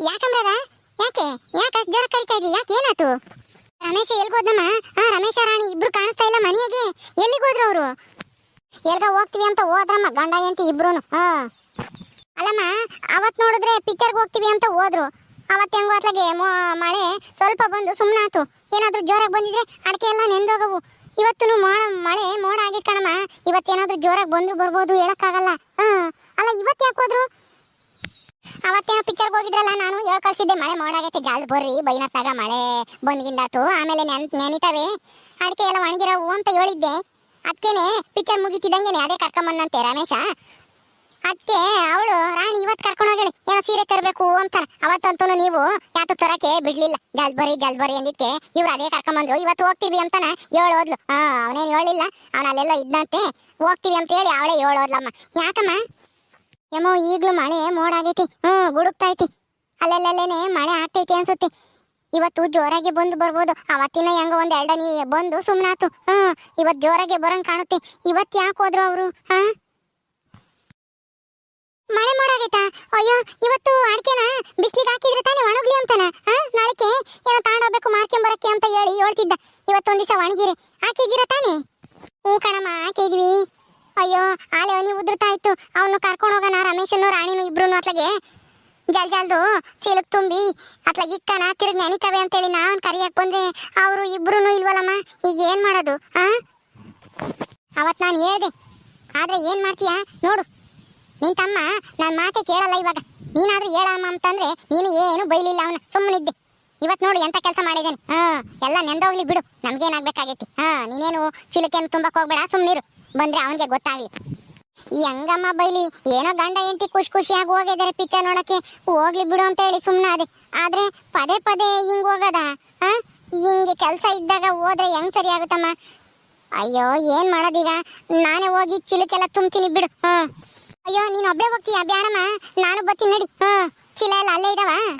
ಯಾಕಂಬ್ರದ ಯಾಕೆ? ಯಾಕೆ ಜೋರ ಕರಿತಾ ಇದ್ದಿ ಯಾಕೆ ಏನಾತು ರಮೇಶ ಎಲ್ಗೋದ್ನಮ್ಮ ಹಾ ರಮೇಶ, ರಾಣಿ ಇಬ್ರು ಕಾಣಿಸ್ತಾ ಇಲ್ಲ ಮನೆಯಾಗೆ? ಎಲ್ಲಿಗೆ ಹೋದ್ರು ಅವರು? ಎಲ್ಗ ಹೋಗ್ತೀವಿ ಅಂತ ಹೋದ್ರಮ್ಮ, ಗಂಡ ಎಂತಿ ಇಬ್ರುನು. ಹಾ. ಅಲ್ಲಮ್ಮ, ಅವತ್ ನೋಡಿದ್ರೆ ಪಿಕ್ಚರ್ಗೆ ಹೋಗ್ತೀವಿ ಅಂತ ಹೋದ್ರು. ಅವತ್ ಹೆಂಗ್ ಹೋತ್ಲಾಗೆ ಮಳೆ ಸ್ವಲ್ಪ ಬಂದು ಸುಮ್ಮನಾತು ಏನಾದ್ರೂ ಜೋರಾಗಿ ಬಂದಿದ್ರೆ ಅಡಕೆ ಎಲ್ಲ ನೆಂದೋಗವು. ಇವತ್ತು ಮೋಡ, ಮಳೆ ಮೋಡ ಆಗಿ ಕಣಮ್ಮ. ಇವತ್ತೇನಾದರೂ ಜೋರಾಗಿ ಬಂದ್ರು ಬರ್ಬೋದು ಹೇಳೋಕ್ಕಾಗಲ್ಲ. ಹಾ ಅಲ್ಲ ಇವತ್ತು ಯಾಕೆ ಹೋದ್ರು? ಪಿಕ್ಚರ್ಗೆ ಹೋಗಿದ್ರಲ್ಲ ನಾನು, ಹೇಳ ಕಳ್ಸಿದ್ದೆ, ಮಳೆ ಮೋಡಾಗೈತೆ, ಜಾಲ್ ಬರ್ರಿ ಬೈನತ್ತಾಗ ಮಳೆ ಬಂದ್ಗಿಂದಾತು, ಆಮೇಲೆ ನೆನ್, ನೆನಿತಾವೆ. ಅಡಿಕೆ ಎಲ್ಲ ಒಣಗಿರವು ಅಂತ ಹೇಳಿದ್ದೆ. ಅದಕ್ಕೇನೆ ಪಿಕ್ಚರ್ ಮುಗಿತಿದ್ದಂಗೆನೆ, ಅದೇ ಕರ್ಕೊಂಬಂದಂತೆ ರಮೇಶ. ಅದಕ್ಕೆ ಅವಳು, ರಾಣಿ ಇವತ್ತು ಕರ್ಕೊಂಡು ಹೋಗಲಿ ಏನೋ ಸೀರೆ ತರಬೇಕು ಅಂತ. ಅವತ್ತಂತೂ ನೀವು, ಯಾತು ತರಕ್ಕೆ ಬಿಡ್ಲಿಲ್ಲ ಜಲ್ದ್ ಬರ್ರಿ ಜಲ್ದ್ ಬರ್ರಿ ಅಂದಿದ್ಕೆ, ಇವ್ರು ಅದೇ ಕರ್ಕೊಂಬಂದ್ರು. ಇವತ್ತು ಹೋಗ್ತೀವಿ ಅಂತಾನ? ಹೇಳೋದ್ಲು. ಹಾ, ಅವನೇನು ಹೇಳಿಲ್ಲ, ಅವನಲ್ಲೆಲ್ಲ ಇದ್ದಂತೆ ಹೋಗ್ತೀವಿ ಅಂತ ಹೇಳಿ, ಅವಳೇ ಹೇಳೋದ್ಲಮ್ಮ. ಯಾಕಮ್ಮ? ಏಮೋ ಈಗ್ಲೂ ಮಳೆ ಮೋಡ ಆಗೈತಿ ಹ್ಮ್ ಗುಡುಕ್ತೈತಿ ಅಲ್ಲೆಲ್ಲೇನೆ ಮಳೆ ಆಗ್ತೈತಿ ಅನ್ಸುತ್ತೆ. ಇವತ್ತು ಜೋರಾಗಿ ಬಂದು ಬರ್ಬೋದು. ಅವತ್ತಿನ ಹೆಂಗ ಒಂದ್ ಎರಡ ನೀ ಬಂದು ಸುಮ್ನಾತು. ಹ್ಮ್ ಇವತ್ ಜೋರಾಗಿ ಬರಂಗ್ ಕಾಣುತ್ತೆ. ಇವತ್ ಯಾಕೆ ಹೋದ್ರು ಅವರು? ಹಾ? ಮಳೆ ಮೋಡ ಆಗೈತಾ ಅಯ್ಯೋ, ಇವತ್ತು ಅಡಿಕೆನ ಬಿಸಿಲಿಗೆ ಹಾಕಿದ್ರೆ ತಾನೇ ಒಣಗ್ಲಿ ಅಂತಾನ? ಹಾ? ನಾಳೆಗೆ ಏನೋ ತಗೊಂಡೋಗ್ಬೇಕು ಮಾರ್ಕೊಂಬರಕ್ಕೆ ಅಂತ ಹೇಳಿ ಹೇಳ್ತಿದ್ದ. ಇವತ್ತೊಂದ್ ದಿವಸ ಒಣಗಿರಿ. ಹಾಕಿದ್ದೀರಾ ತಾನೇ? ಹ್ಞೂ ಕಣಮ್ಮ, ಹಾಕಿದ್ವಿ. ಅಯ್ಯೋ, ಆಲೆ ಹನಿ ಉದುರ್ತಾ ಇತ್ತು. ಅವನು ಕರ್ಕೊಂಡು ಹೋಗೋಣ ರಮೇಶನು ರಾಣಿನು ಇಬ್ರು ಅತ್ಲಗೆ. ಜಲ್ ಜಲ್ದು ಚೀಲಕ್ ತುಂಬಿ, ಅತ್ಲಾಗ ಇಕ್ಕನ, ತಿರುಗಿ ನೆನಿತವೆ ಅಂತೇಳಿ ನಾನು ಕರಿಯಕ್ ಬಂದ್ರೆ ಅವರು ಇಬ್ರು ಇಲ್ವಲ್ಲಮ್ಮ, ಈಗ ಏನ್ ಮಾಡೋದು, ಆ? ಅವತ್ ನಾನು ಹೇಳ್ದೆ. ಆದ್ರೆ ಏನ್ ಮಾಡ್ತೀಯಾ? ನೋಡು. ನಿನ್ ತಮ್ಮ ನಾನ್ ಮಾತೆ ಕೇಳಲ್ಲ ಇವಾಗ. ನೀನಾದ್ರೂ ಹೇಳಮ್ಮ ಅಂತಂದ್ರೆ ನೀನು ಏನು ಬೈಲಿಲ್ಲ ಅವನ. ಸುಮ್ಮನಿದ್ದೆ ಇವತ್ ನೋಡು ಎಂತ ಕೆಲಸ ಮಾಡಿದ್ದೇನೆ ಹಾ, ಎಲ್ಲ ನೆಂದೋಗ್ಲಿ ಬಿಡು. ನಮ್ಗೇನಾಗ್ಬೇಕಾಗೈತಿ ಹಾ, ನೀನೇನು ಚಿಲಕೇನು ತುಂಬಕ್ ಹೋಗ್ಬೇಡ. ಸುಮ್ನಿರು. ಬಂದ್ರೆ ಅವನಿಗೆ ಗೊತ್ತಾಗ್ಲಿ. ಈ ಹಂಗಮ್ಮ ಬೈಲಿ, ಏನೋ ಗಂಡ ಹೆಂಡತಿ ಖುಷಿ ಖುಷಿಯಾಗಿ ಹೋಗಿದ್ದಾರೆ ಪಿಕ್ಚರ್ ನೋಡಕ್ಕೆ. ಹೋಗ್ಲಿ ಬಿಡು ಅಂತ ಹೇಳಿ ಸುಮ್ಮನಾದೆ ಆದ್ರೆ ಪದೇ ಪದೇ ಹಿಂಗ್ ಹೋಗದ, ಹಾ? ಹಿಂಗೆ ಕೆಲಸ ಇದ್ದಾಗ ಹೋದ್ರೆ ಹೆಂಗ್ ಸರಿ ಆಗುತ್ತಮ್ಮ? ಅಯ್ಯೋ, ಏನ್ ಮಾಡೋದೀಗ? ನಾನೇ ಹೋಗಿ ಚಿಲಕೆಲ್ಲ ತುಂಬ್ತೀನಿ ಬಿಡು ಅಯ್ಯೋ, ನೀನ್ ಒಬ್ಳೆ ಹೋಗ್ತೀಯ? ಬ್ಯಾಡಮ್ಮ. ನಾನು ಬರ್ತೀನಿ ನಡಿ, ಹಾ. ಚೀಲ ಎಲ್ಲ ಅಲ್ಲೇ ಇದಾವ?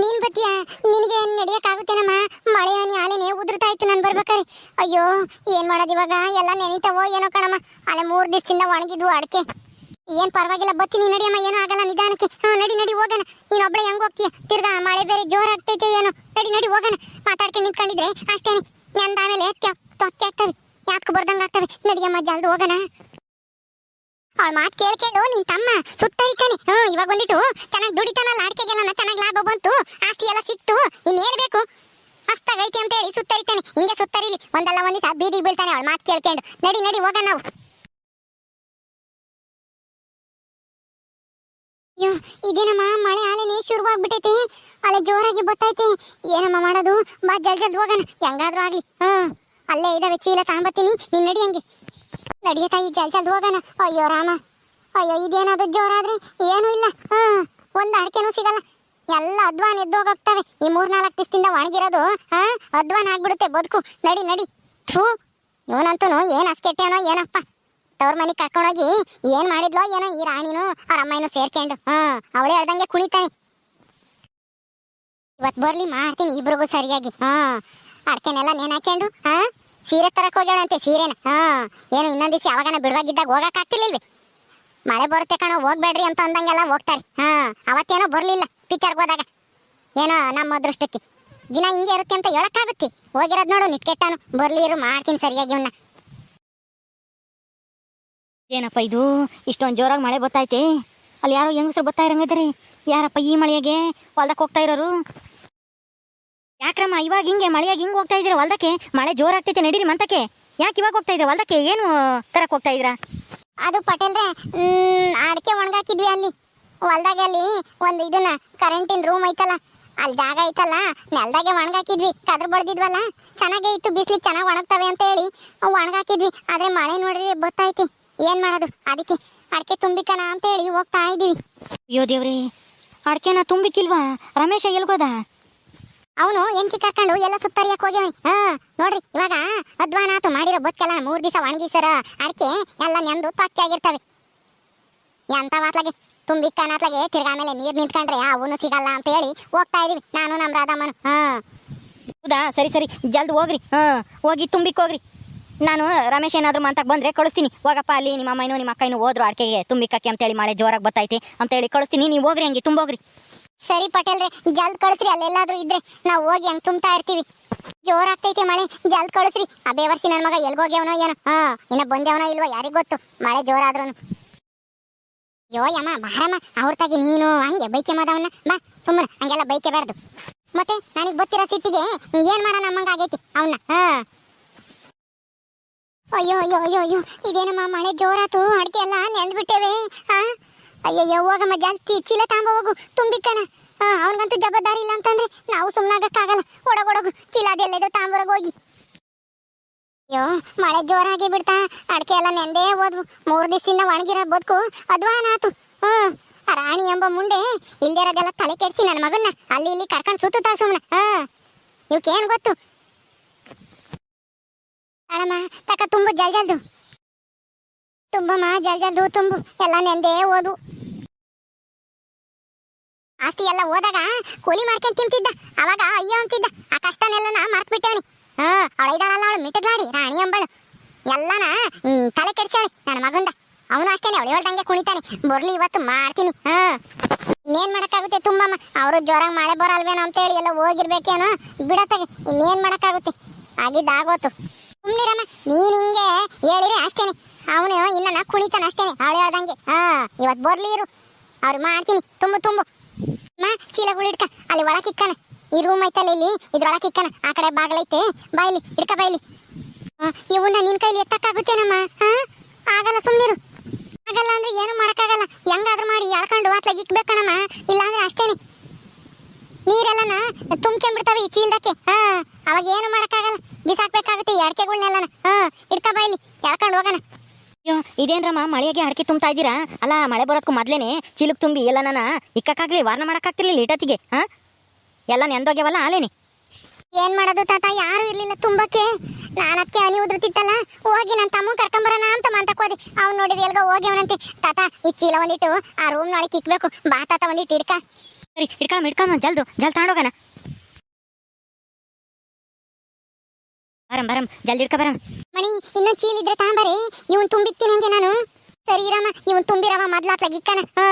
ನೀನ್ ಬತ್ತಿಯಾ? ನಿನಗೆ ನಡಿಯಕ್ಕಾಗುತ್ತೇನಮ್ಮ? ಮಳೆ ಆಲೆನೆ ಉದುರ್ತಾ ಇತ್ತು ನಾನು ಬರ್ಬೇಕಾರೆ. ಅಯ್ಯೋ, ಏನ್ ಮಾಡೋದು ಇವಾಗ? ಎಲ್ಲ ನೆನೀತಾವೋ ಏನೋ ಕಣಮ್ಮ. ಅಲ್ಲೇ, ಮೂರ್ ದಿವಸದಿಂದ ಒಣಗಿದ್ವು ಅಡಕೆ. ಏನ್ ಪರವಾಗಿಲ್ಲ ಬತ್ತೀನಿ ನಡಿಯಮ್ಮ, ಏನೋ ಆಗಲ್ಲ ನಿಧಾನಕ್ಕೆ. ನಡಿ ನಡಿ, ಹೋಗೋಣ. ನೀನ್ ಒಬ್ಳೆ ಹೆಂಗ್ ಹೋಗ್ತೀಯ? ತಿರ್ಗಾ, ಮಳೆ ಬೇರೆ ಜೋರ್ ಆಗ್ತೈತೆ ಏನೋ. ನಡಿ ನಡಿ, ಹೋಗೋಣ. ಮಾತಾಡ್ಕೊಂಡು ನಿಂತ್ಕೊಂಡಿದ್ರೆ ಅಷ್ಟೇನೆ. ನಂದ ಆಮೇಲೆ ತೊಕ್ಕೆ ಆಗ್ತವೆ. ಯಾಕೆ ಬರ್ದಂಗ ಆಗ್ತವೆ ನಡಿಯಮ್ಮ, ಜಲ್ದು ಹೋಗೋಣ. ಅವಳ ಮಾತು ಕೇಳ್ಕೊಂಡು ನಿನ್ ತಮ್ಮ ಸುತ್ತರಿತಾನೆ. ಹ್ಮ್ ಇವಾಗ ಬಂದಿಟ್ಟು ಚೆನ್ನಾಗಿ ದುಡಿತಾನಲ್ಲ ಅಡಿಕೆಗೆಲ್ಲ ಚೆನ್ನಾಗಿ ಲಾಭ ಬಂತು, ಆಸ್ತಿ ಎಲ್ಲ ಸಿಕ್ತು ಇನ್ನೇನ್ ಬೇಕು ಮಸ್ತಾಗೈತಿ ಅಂತ ಹೇಳಿ ಸುತ್ತರಿತಾನೆ. ಹಿಂಗೆ ಸುತ್ತರಿಲಿ, ಒಂದಲ್ಲ ಒಂದ್ ದಿವಸ ಬೀದಿಗೆ ಬೀಳ್ತಾನೆ ಅವಳ ಮಾತು ಕೇಳ್ಕೊಂಡು. ನಡಿ ನಡಿ ಹೋಗ ನಾವು. ಅಯ್ಯೋ, ಇದೇನಮ್ಮ, ಮಳೆ ಆಲೆನೇ ಶುರುವಾಗ್ಬಿಟ್ಟೈತಿ. ಅಲ್ಲೇ ಜೋರಾಗಿ ಬತ್ತೈತಿ. ಏನಮ್ಮ ಮಾಡೋದು? ಬಾ ಜಲ್ ಜಲ್ದ್ ಹೋಗೋಣ. ಹೆಂಗಾದ್ರೂ ಆಗ್ಲಿ. ಹ್ಞೂ, ಅಲ್ಲೇ ಇದಾವೆ ಚೀಲ ತಗೊಂಬತ್ತೀನಿ ನೀನ್ ನಡಿ ಹಂಗೆ. ನಡಿಯ ತಾಯಿ, ಜಲ್ ಜಲ್ದು ಹೋಗೋಣ. ಅಯ್ಯೋ ರಾಮ. ಅಯ್ಯೋ, ಇದೇನಾದ್ರು ಜೋರಾದ್ರೆ ಏನೂ ಇಲ್ಲ. ಹ್ಮ್ ಒಂದ್ ಅಡಿಕೆನೂ ಸಿಗಲ್ಲ. ಎಲ್ಲ ಅಧ್ವಾನ್ ಎದ್ದೋಗೋಗ್ತವೆ ಈ ಮೂರ್ ನಾಲ್ಕು ದಿವಸದಿಂದ ಒಣಗಿರೋದು, ಹಾ ಅಧ್ವಾನ್ ಆಗ್ಬಿಡುತ್ತೆ. ಬದುಕು. ನಡಿ ನಡಿ. ಥೂ. ಇವನಂತೂ ಏನ್ ಅಸ್ಕೆಟ್ಟೇನೋ ಏನಪ್ಪ. ತವ್ರ ಮನೆ ಕರ್ಕೊಂಡೋಗಿ ಏನ್ ಮಾಡಿದ್ಲೋ ಏನೋ ಈ ರಾಣಿನು ಅವ್ರ ಅಮ್ಮನೂ ಸೇರ್ಕೊಂಡು ಹಾ, ಅವಳೇ ಹೇಳ್ದಂಗೆ ಕುಣಿತಾನೆ. ಇವತ್ ಬರ್ಲಿ, ಮಾಡ್ತೀನಿ ಇಬ್ರಿಗೂ ಸರಿಯಾಗಿ. ಹಾ, ಅಡ್ಕೆನೆಲ್ಲ ನೇನ್ ಹಾಕೊಂಡು ಹಾ. ಸೀರೆ ತರಕ್ ಹೋಗ್ಯಾಳಂತೆ ಸೀರೆನ. ಹಾ, ಏನು ಇನ್ನೊಂದ್ ದಿವಸ ಯಾವಾಗನ ಬಿಡುವಾಗಿದ್ದಾಗ ಹೋಗಕ್ ಆಗ್ತಿರ್ಲಿಲ್ವಿ? ಮಳೆ ಬರುತ್ತೆ ಕಣ, ಹೋಗ್ಬೇಡ್ರಿ ಅಂತ ಅಂದಂಗೆಲ್ಲ ಹೋಗ್ತಾರೆ. ಹಾ, ಅವತ್ತೇನೋ ಬರ್ಲಿಲ್ಲ ಪಿಕ್ಚರ್ಗೆ ಹೋದಾಗ. ಏನೋ ನಮ್ಮ ಅದೃಷ್ಟಕ್ಕೆ. ದಿನ ಹಿಂಗೆ ಇರುತ್ತೆ ಅಂತ ಹೇಳಕ್ಕಾಗುತ್ತೆ. ಹೋಗಿರೋದ್ ನೋಡು, ನಿಟ್ಕೆಟ್ಟಾನು. ಬರ್ಲಿ ಇರು, ಮಾಡ್ತೀನಿ ಸರಿಯಾಗಿ ಇವನ್ನ ಏನಪ್ಪ ಇದು? ಇಷ್ಟೊಂದು ಜೋರಾಗಿ ಮಳೆ ಬತ್ತೈತೆ ಅಲ್ಲಿ ಯಾರೋ ಹೆಂಗಸರು ಬತ್ತಾ ಇರಂಗಿದ್ರಿ? ಯಾರಪ್ಪ ಈ ಮಳೆಗೆ ಹೊಲ್ದಕ್ಕೆ ಹೋಗ್ತಾ ಇರೋರು? ಯಾಕ್ರಮ್ಮ ಇವಾಗ ಹಿಂಗೆ ಮಳೆಯಾಗಿ ಹಿಂಗೆ ಹೋಗ್ತಾ ಇದ್ರೆ ಹೊಲ್ದಕ್ಕೆ? ಮಳೆ ಜೋರಾಗ್ತೈತೆ ನಡೀರಿ ಮಂತಕ್ಕೆ. ಯಾಕೆ ಇವಾಗ ಹೋಗ್ತಾ ಇದ್ರೆ ಹೊಲ್ದಕ್ಕೆ? ಏನು ತರಕ್ ಹೋಗ್ತಾ ಇದ್ರ ಅದು ಪಟೇಲ್ರೆ ಹ್ಮ್, ಅಡಿಕೆ ಒಣಗಾಕಿದ್ವಿ ಅಲ್ಲಿ. ಹೊಲ್ದಾಗ ಅಲ್ಲಿ ಒಂದು ಇದನ್ನ ಕರೆಂಟಿನ ರೂಮ್ ಐತಲ್ಲ ಅಲ್ಲಿ ಜಾಗ ಐತಲ್ಲ ನೆಲ್ದಾಗೆ ಒಣಗಾಕಿದ್ವಿ. ಕದ್ರ ಬಡ್ದಿದ್ವಲ್ಲ ಚೆನ್ನಾಗೇ ಇತ್ತು ಬಿಸ್ಲಿಗೆ ಚೆನ್ನಾಗಿ ಒಣಗ್ತವೆ ಅಂತ ಹೇಳಿ ಒಣಗಾಕಿದ್ವಿ. ಆದ್ರೆ ಮಳೆ ನೋಡ್ರಿ ಗೊತ್ತಾಯ್ತಿ ಏನ್ ಮಾಡೋದು? ಅದಕ್ಕೆ ಅಡಿಕೆ ತುಂಬಿಕನ ಅಂತ ಹೇಳಿ ಹೋಗ್ತಾ ಇದೀವಿ ಅಯ್ಯೋ ದೇವ್ರಿ ಅಡಿಕೆನ ತುಂಬಿಕಿಲ್ವಾ ರಮೇಶ ಎಲ್ಗೋದ? ಅವನು ಎಂಟಿ ಕರ್ಕೊಂಡು ಎಲ್ಲ ಸುತ್ತರಿಯಕ್ಕೆ ಹೋಗಿ ಹಾ, ನೋಡ್ರಿ, ಇವಾಗ ಅಧ್ವಾನ ಆತು, ಮಾಡಿರೋ ಬದುಕೆಲ್ಲ ಮೂರ್ ದಿವಸ ಒಣಗಿಸರ ಅಡಿಕೆ ಎಲ್ಲ ನೆಂದು ಪಚ್ಚ ಆಗಿರ್ತವೆ. ಎಂತ ವಾತ್ಲಾಗೆ ತುಂಬಿಕ್ಕನಾತ್ಲಾಗೆ ತಿರ್ಗಾ ಆಮೇಲೆ ನೀರ್ ನಿಂತ್ಕೊಂಡ್ರೆ ಅವನು ಸಿಗಲ್ಲ ಅಂತ ಹೇಳಿ ಹೋಗ್ತಾ ಇದೀವಿ. ನಾನು ನಮ್ ರಾಧಮ್ಮನು. ಹಾ. ಹೌದಾ? ಸರಿ ಸರಿ, ಜಲ್ದಿ ಹೋಗ್ರಿ. ಹಾ, ಹೋಗಿ ತುಂಬಿಕ್ ಹೋಗ್ರಿ. ನಾನು ರಮೇಶ್ ಏನಾದ್ರು ಮಂತಕ್ಕೆ ಬಂದ್ರೆ ಕಳಿಸ್ತೀನಿ. ಹೋಗಪ್ಪ, ಅಲ್ಲಿ ನಿಮ್ಮ ಅಮ್ಮನೂ ನಿಮ್ಮ ಅಕ್ಕನೂ ಹೋದ್ರು ಅಡಿಕೆಗೆ ತುಂಬಿಕಕ್ಕೆ ಅಂತೇಳಿ ಮಳೆ ಜೋರಾಗಿ ಅಂತ ಅಂತೇಳಿ ಕಳಿಸ್ತೀನಿ. ನೀವು ಹೋಗ್ರಿ, ಹಂಗೆ ತುಂಬೋಗ್ರಿ. ಸರಿ ಪಟೇಲ್ರೆ ಜಲ್ದ್ ಕಳಿಸ್ರಿ, ಅಲ್ಲೆಲ್ಲಾದ್ರೂ ಇದ್ರೆ ನಾವು ಹೋಗಿ ಹಂಗ್ ತುಂಬ್ತಾ ಇರ್ತೀವಿ. ಜೋರಾಗ್ತೈತೆ ಮಳೆ ಜಲ್ದ್ ಕಳಿಸ್ರಿ. ಆ ಬೇವರ್ಸಿ ನನ್ ಮಗ ಎಲ್ಗೋಗ್ಯವನೋ ಏನೋ. ಹಾ, ಇನ್ನ ಬಂದೇವನೋ ಇಲ್ವೋ ಯಾರಿಗ್ ಗೊತ್ತು, ಮಳೆ ಜೋರಾದ್ರೂ ಯೋ ಯಮ್ಮ, ಬಾರಮ್ಮ, ಅವ್ರ ತಾಗಿ ನೀನು, ಹಂಗೆ ಬೈಕೆ ಮಾದವನ್ನ ಬಾ ಸುಮ್ಮನೆ ಹಂಗೆಲ್ಲ ಬೈಕೆ ಬೇಡ್ದು ಮತ್ತೆ ನನಗ್ ಗೊತ್ತಿರೋ ಸಿಟ್ಟಿಗೆ ಏನ್ ಮಾಡೋಣ ನಮ್ಮಂಗ ಆಗೈತಿ ಅವನ್ನ ಹಾ. ಅಯ್ಯೋ ಅಯ್ಯೋ ಅಯ್ಯೋ ಅಯ್ಯೋ, ಇದೇನಮ್ಮ ಮಳೆ ಜೋರಾತು ಅಡಿಕೆ ಎಲ್ಲ ನೆಂದ್ಬಿಟ್ಟೇವೆ ಹಾ. ಅಯ್ಯಯ್ಯೋ, ಹೋಗಮ್ಮ, ಜಾಸ್ತಿ ಚೀಲ ತಾಂಬ ಹೋಗು ತುಂಬಿಕ್ಕನ ಹಾ ಅವನಿಗಂತೂ ಜವಾಬ್ದಾರಿ ಇಲ್ಲ ಅಂತಂದ್ರೆ ನಾವು ಸುಮ್ಮನಾಗಕ್ಕಾಗಲ್ಲ ಒಡಗೊಡಗು ಚೀಲ ಅದೆಲ್ಲದೋ ತಾಂಬರಗೆ ಹೋಗಿ. ಅಯ್ಯೋ, ಮಳೆ ಜೋರಾಗಿ ಬಿಡ್ತಾ, ಅಡಿಕೆ ಎಲ್ಲ ನೆಂದೇ ಹೋದ್ವು. ಮೂರು ದಿವಸದಿಂದ ಒಣಗಿರೋ ಬದುಕು ಅದ್ವಾನಾತು ಹ್ಮ್ ರಾಣಿ ಎಂಬ ಮುಂದೆ ಇಲ್ದಿರೋದೆಲ್ಲ ತಲೆ ಕೆಡಿಸಿ ನನ್ನ ಮಗನ್ನ ಅಲ್ಲಿ ಇಲ್ಲಿ ಕರ್ಕೊಂಡು ಸುತ್ತುತ್ತಾಳ ಸುಮ್ಮನೆ ಹಾ ಇವಕ್ಕೇನು ಗೊತ್ತು? ಅಳಮ್ಮ ತಕ ತುಂಬು, ಜಲ್ ಜಲ್ದು. ತುಂಬಮ್ಮ, ಜಲ್ ಜಲ್ದು, ತುಂಬು. ಎಲ್ಲ ನೆಂದೇ ಓದು ಆಸ್ತಿ ಎಲ್ಲ ಹೋದಾಗ ಕೂಲಿ ಮಾಡ್ಕೊಂಡು ತಿಂತಿದ್ದ. ಅವಾಗ ಅಯ್ಯೋ ಅಂತಿದ್ದ. ಆ ಕಷ್ಟನೆಲ್ಲ ನಾ ಮರ್ತ್ ಬಿಟ್ಟವನಿ ಹಾ ಅವಳಿದಾಳಲ್ಲ ಅವಳು ಮಿಟಗ್ಲಾಡಿ, ರಾಣಿ ಅಂಬಳು. ಎಲ್ಲನ ತಲೆ ಕೆಡ್ಸವಳಿ ನನ್ನ ಮಗಂದ. ಅವನು ಅಷ್ಟೇನೆ ಅವಳು ಹೇಳ್ದಂಗೆ ಕುಣಿತಾನೆ. ಬರ್ಲಿ, ಇವತ್ತು ಮಾಡ್ತೀನಿ. ಹಾ. ಇನ್ನೇನ್ ಮಾಡಕ್ಕಾಗುತ್ತೆ ತುಂಬಮ್ಮ? ಅವರು ಜೋರಾಗಿ ಮಳೆ ಬರಲ್ವೇನೋ ಅಂತೇಳಿ ಎಲ್ಲ ಹೋಗಿರ್ಬೇಕೇನೋ. ಬಿಡತ್ತಾಗೆ. ಇನ್ನೇನ್ ಮಾಡಕ್ಕಾಗುತ್ತೆ? ಆಗಿದ್ದಾಗೋತು. ಸುಮ್ನಿರಮ್ಮ, ನೀನ್ ಹಿಂಗೆ ಹೇಳಿರಿ ಅಷ್ಟೇನೆ. ಅವನು ಇನ್ನ ಕುಣಿತಾನ ಅಷ್ಟೇನೆ ಅವಳು ಹೇಳ್ದಂಗೆ ಹಾ, ಇವತ್ ಬರ್ಲಿ ಇರು. ಅವ್ರು ಮಾಡ್ತೀನಿ. ತುಂಬು ತುಂಬು. ಮಾ ಚೀಲಗಳು ಇಡ್ಕ ಅಲ್ಲಿ ಒಳಕ್ ಇಕ್ಕಣ ಈ ರೂಮ್ ಐತಲ್ಲ ಇಲ್ಲಿ ಇದ್ರೊಳಕ್ ಇಕ್ಕಣ ಆ ಕಡೆ ಬಾಗಲೈತೆ. ಬಾಯ್ಲಿ ಇಡ್ಕ ಬಾಯ್ಲಿ ಇವನ್ನ ನಿನ್ ಕೈಲಿ ಎತ್ತಕ್ಕಾಗುತ್ತೇನಮ್ಮ? ಹಾ ಆಗಲ್ಲ ಸುಮ್ನಿರು. ಆಗಲ್ಲ ಅಂದ್ರೆ ಏನು ಮಾಡಕ್ಕಾಗಲ್ಲ. ಹೆಂಗಾದ್ರೂ ಮಾಡಿ, ಎಳ್ಕೊಂಡು ವಾತ್ಲಾಗ ಇಕ್ಬೇಕಣಮ್ಮ. ಇಲ್ಲಾಂದ್ರೆ ಅಷ್ಟೇನೆ. ನೀರೆಲ್ಲನ ತುಂಬ್ಕೊಂಡ್ಬಿಡ್ತಾವೆ ಈ ಚೀಲ್ದಕ್ಕೆ. ಹಾ ಅವಾಗ ಏನು ಮಾಡಕ್ಕಾಗಲ್ಲ. ಬಿಸಾಕ್ಬೇಕಾಗುತ್ತೆ ಈ ಅಡಿಕೆಗಳ್ನೆಲ್ಲನ. ಹಾ ಇಡ್ಕ ಬಾಯ್ಲಿ ಇದೇನ್ರಮ್ಮ ಮಳೆಗೆ ಅಡಿಕೆ ತುಂಬ್ತಾ ಇದ್ದೀರಾ? ಅಲ್ಲ ಮಳೆ ಬರೋದಕ್ಕೂ ಮೊದ್ಲೇನೆ ಚೀಲಕ್ ತುಂಬಿ ಎಲ್ಲ ನಾನು ಇಕ್ಕಕ್ಕಾಗ್ಲಿ ವಾರ್ನ ಮಾಡಕ್ಕಾಗ್ತಿರ್ಲಿಲ್ಲ ಇಟತಿಗೆ ಹಾ? ಎಲ್ಲ ನೆಂದೋಗ್ಯವಲ್ಲ ಆಲೇನಿ. ಏನ್ ಮಾಡೋದು ತಾತ? ಯಾರು ಇರ್ಲಿಲ್ಲ ತುಂಬಕ್ಕೆ. ನಾನು ಅದಕ್ಕೆ ಅನಿ ಉದ್ರತಿತ್ತಲ್ಲ ಹೋಗಿ ನನ್ನ ತಮ್ಮ ಕರ್ಕೊಂಬರೋಣ ಅಂತ ಮಂತಕ್ ಹೋದೆ. ಅವ್ನು ನೋಡಿದ್ರೆ ಎಲ್ಗೋ ಹೋಗ್ಯವನಂತೆ. ತಾತ ಈ ಚೀಲ ಒಂದಿಟ್ಟು ಆ ರೂಮ್ ನೊಳಗೆ ಇಕ್ಬೇಕು. ಬಾ ತಾತ ಒಂದಿಟ್ಟು ಇಡ್ಕ. ಸರಿ ಇಡ್ಕಮ್ಮ ಇಡ್ಕಮ್ಮ ಜಲ್ದು ಜಲ್ ತಗೊಂಡೋಗಣ ಬರಂ ಬರಂ. ಜಲ್ದಿ ಬರಂ. ಮಣಿ, ಇನ್ನೊಂದ್ ಚೀಲ ಇದ್ರೆ ತಾಂಬರಿ ಇವನ್ ತುಂಬಿಕ್ತೀನಿ ಹಂಗೆ ನಾನು. ಸರಿ ಇರಮ್ಮ, ಇವನ್ ತುಂಬಿರವ ಮೊದ್ಲಾತ್ಲಾಗ ಹಾ.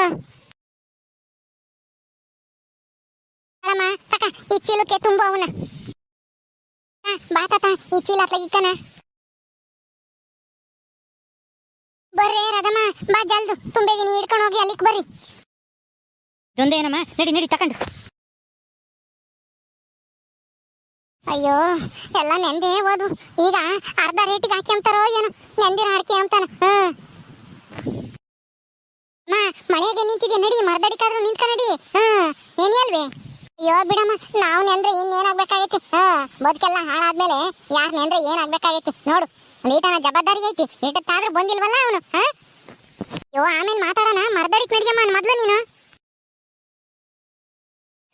ಅಳಮ್ಮ, ತಕ, ಈ ಚೀಲಕ್ಕೆ ತುಂಬ ಅವನ ಬಾ ತಾತ, ಈ ಚೀಲ ಅತ್ಲಾಗ ಬರ್ರಿ ರದಮ್ಮ ಬಾ ಜಲ್ದು. ತುಂಬಿದೀನಿ, ಹಿಡ್ಕೊಂಡು ಹೋಗಿ ಅಲ್ಲಿಗೆ ಬರ್ರಿ. ದೊಂದೇನಮ್ಮ ನಡಿ ನಡಿ, ತಕೊಂಡು. ಅಯ್ಯೋ, ಎಲ್ಲ ನೆಂದೇ ಓದು ಈಗ ಅರ್ಧ ರೇಟಿಗೆ ಹಾಕಿ ಅಂತಾರೋ ಏನು ನೆಂದಿರ ಹಾಕಿ ಅಂತಾನ. ಹ್ಮ್. ಮಾ ಮಳೆಗೆ ನಿಂತಿದೆ ನಡಿ, ಮರ್ದಡಿಕಾದ್ರೂ ನಿಂತ್ಕ ನಡಿ. ಹ್ಮ್. ಏನಿ ಅಯ್ಯೋ, ಬಿಡಮ್ಮ, ನಾವು ನೆಂದ್ರೆ ಇನ್ನೇನಾಗ್ಬೇಕಾಗೈತಿ ಹಾ ಬದುಕೆಲ್ಲ ಹಾಳಾದ್ಮೇಲೆ ಯಾರ್ ನೆಂದ್ರೆ ಏನಾಗ್ಬೇಕಾಗೈತಿ ನೋಡು, ನೀಟನ ಜವಾಬ್ದಾರಿ ಐತಿ. ನೀಟತ್ತಾದ್ರೂ ಬಂದಿಲ್ವಲ್ಲ ಅವನು ಹಾ ಅಯ್ಯೋ, ಆಮೇಲೆ ಮಾತಾಡೋಣ, ಮರ್ದಡಿಕ್ ನಡಿಯಮ್ಮ, ಮೊದ್ಲು ನೀನು.